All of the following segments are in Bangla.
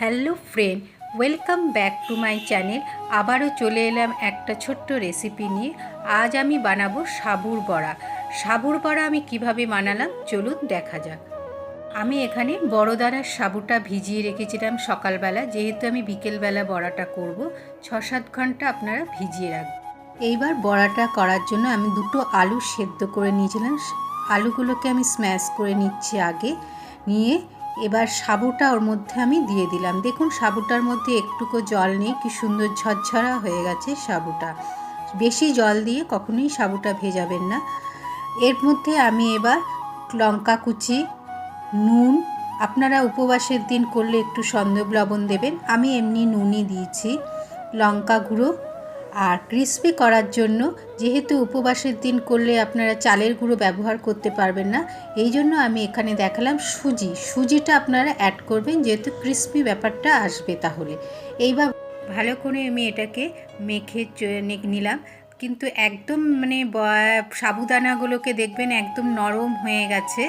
Hello friend, welcome back to my channel. আবারও চলে এলাম একটা ছোট্ট রেসিপি নিয়ে। আজ আমি বানাবো সাবুর বড়া। সাবুর বড়া আমি কীভাবে বানালাম চলুন দেখা যাক। আমি এখানে বড় দানার সাবুটা ভিজিয়ে রেখেছিলাম সকালবেলা। যেহেতু আমি বিকেলবেলা বড়াটা করব ছ সাত ঘণ্টা আপনারা ভিজিয়ে রাখবেন। এইবার বড়াটা করার জন্য আমি দুটো আলু সেদ্ধ করে নিয়েছিলাম। আলুগুলোকে আমি স্ম্যাশ করে নিচ্ছি আগে। নিয়ে এবার সাবুটা ওর মধ্যে আমি দিয়ে দিলাম। দেখুন, সাবুটার মধ্যে একটুকু জল নেই, কি সুন্দর ঝরঝরা হয়ে গেছে সাবুটা। বেশি জল দিয়ে কখনোই সাবুটা ভেজাবেন না। এর মধ্যে আমি এবার লঙ্কা কুচি, নুন, আপনারা উপবাসের দিন করলে একটু সন্দেব লবণ দেবেন। আমি এমনি নুনই দিয়েছি। লঙ্কা গুঁড়ো আর ক্রিস্পি করার জন্য যেহেতু উপবাসের দিন করলে আপনারা চালের গুঁড়ো ব্যবহার করতে পারবেন না, এই জন্য আমি এখানে দেখালাম সুজি। সুজিটা আপনারা অ্যাড করবেন যেহেতু ক্রিস্পি ব্যাপারটা আসবে তাহলে। এইবার ভালো করে আমি এটাকে মেখে নিলাম। কিন্তু একদম মানে সাবুদানাগুলোকে দেখবেন একদম নরম হয়ে গেছে।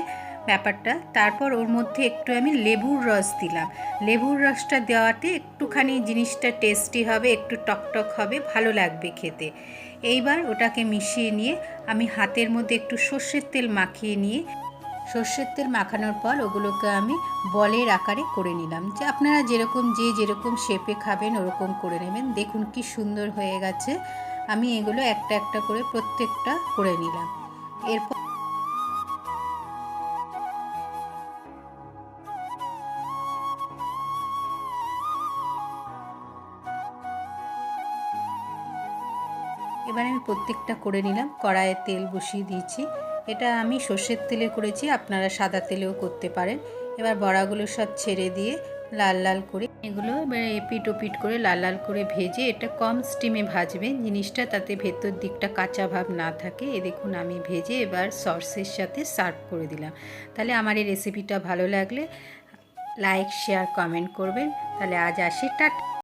ব্যাপারটা। তারপর ওর মধ্যে একটু আমি লেবুর রস দিলাম। লেবুর রসটা দেওয়াতে একটুখানি জিনিসটা টেস্টি হবে, একটু টকটক হবে, ভালো লাগবে খেতে। এইবার ওটাকে মিশিয়ে নিয়ে আমি হাতের মধ্যে একটু সর্ষের তেল মাখিয়ে নিয়ে, সর্ষের তেল মাখানোর পর ওগুলোকে আমি বলের আকারে করে নিলাম। যে আপনারা যেরকম যে যেরকম শেপে খাবেন ওরকম করে নেবেন। দেখুন কি সুন্দর হয়ে গেছে। আমি এগুলো একটা একটা করে প্রত্যেকটা করে নিলাম। এরপর এবার আমি প্রত্যেকটা করে নিলাম। কড়াইয়ে তেল বসিয়ে দিয়েছি। এটা আমি সর্ষের তেলে করেছি, আপনারা সাদা তেলেও করতে পারেন। এবার বড়াগুলো সব ছেড়ে দিয়ে লাল লাল করে এগুলো এবার এপিট ওপিট করে লাল লাল করে ভেজে এটা কম স্টিমে ভাজবে জিনিসটা তাতে ভেতর দিকটা কাঁচা ভাব না থাকে। এ দেখুন আমি ভেজে এবার সসের সাথে সার্ভ করে দিলাম। তাহলে আমার এই রেসিপিটা ভালো লাগলে লাইক শেয়ার কমেন্ট করবেন। তাহলে আজ আসি। টাটা!